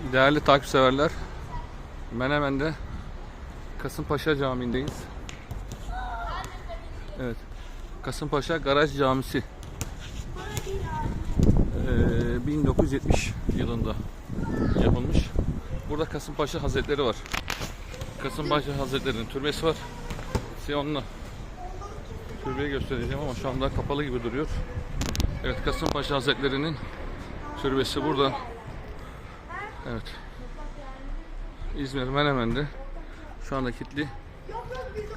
Değerli takipseverler, Menemen'de Kasımpaşa Camii'ndeyiz. Evet, Kasımpaşa Garaj Camisi. Ee, 1970 yılında yapılmış. Burada Kasımpaşa Hazretleri var. Kasımpaşa Hazretleri'nin türbesi var. Size onunla türbeyi göstereceğim ama şu anda kapalı gibi duruyor. Evet, Kasımpaşa Hazretleri'nin türbesi burada. Evet. İzmir Menemen'de şu anda kilitli.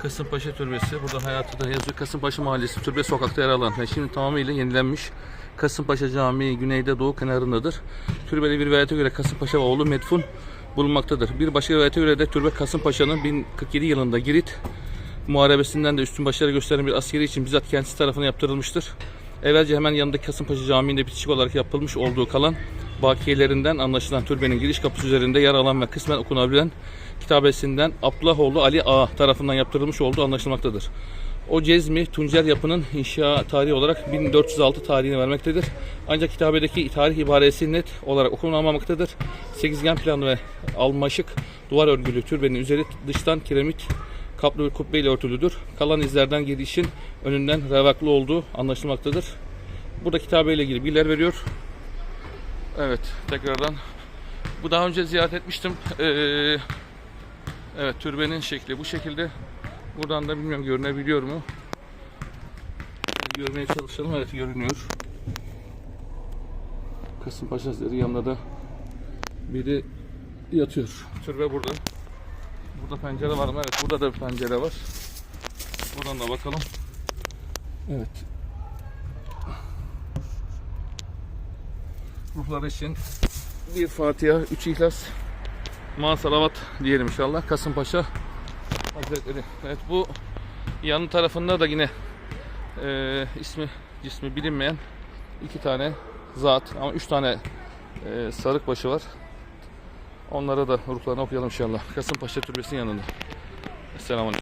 Kasımpaşa Türbesi. Burada hayatı da yazıyor. Kasımpaşa Mahallesi Türbe Sokak'ta yer alan. Yani şimdi tamamıyla yenilenmiş. Kasımpaşa Camii güneyde doğu kenarındadır. Türbeli bir rivayete göre Kasımpaşa oğlu Medfun bulunmaktadır. Bir başka rivayete göre de Türbe Kasımpaşa'nın 1047 yılında Girit muharebesinden de üstün başarı gösteren bir askeri için bizzat kendisi tarafından yaptırılmıştır. Evvelce hemen yanındaki Kasımpaşa Camii'nde bitişik olarak yapılmış olduğu kalan bakiyelerinden anlaşılan türbenin giriş kapısı üzerinde yer alan ve kısmen okunabilen kitabesinden Abdullahoğlu Ali Ağa tarafından yaptırılmış olduğu anlaşılmaktadır. O cezmi Tuncer yapının inşa tarihi olarak 1406 tarihini vermektedir. Ancak kitabedeki tarih ibaresi net olarak okunamamaktadır. Sekizgen planlı ve almaşık duvar örgülü türbenin üzeri dıştan kiremit kaplı bir kubbe ile örtülüdür. Kalan izlerden girişin önünden revaklı olduğu anlaşılmaktadır. Burada kitabe ile ilgili bilgiler veriyor. Evet, tekrardan. Bu daha önce ziyaret etmiştim. Ee, evet, türbenin şekli bu şekilde. Buradan da bilmiyorum görünebiliyor mu? Görmeye çalışalım. Evet, görünüyor. Kasımpaşa Hazretleri yanında da biri yatıyor. Türbe burada. Burada pencere var mı? Evet, burada da bir pencere var. Buradan da bakalım. Evet. Ruhlar için bir Fatiha, üç İhlas, Ma diyelim inşallah. Kasımpaşa Hazretleri. Evet bu yan tarafında da yine e, ismi cismi bilinmeyen iki tane zat ama üç tane e, sarık başı var. Onlara da ruhlarını okuyalım inşallah. Kasımpaşa Türbesi'nin yanında. Aleyküm.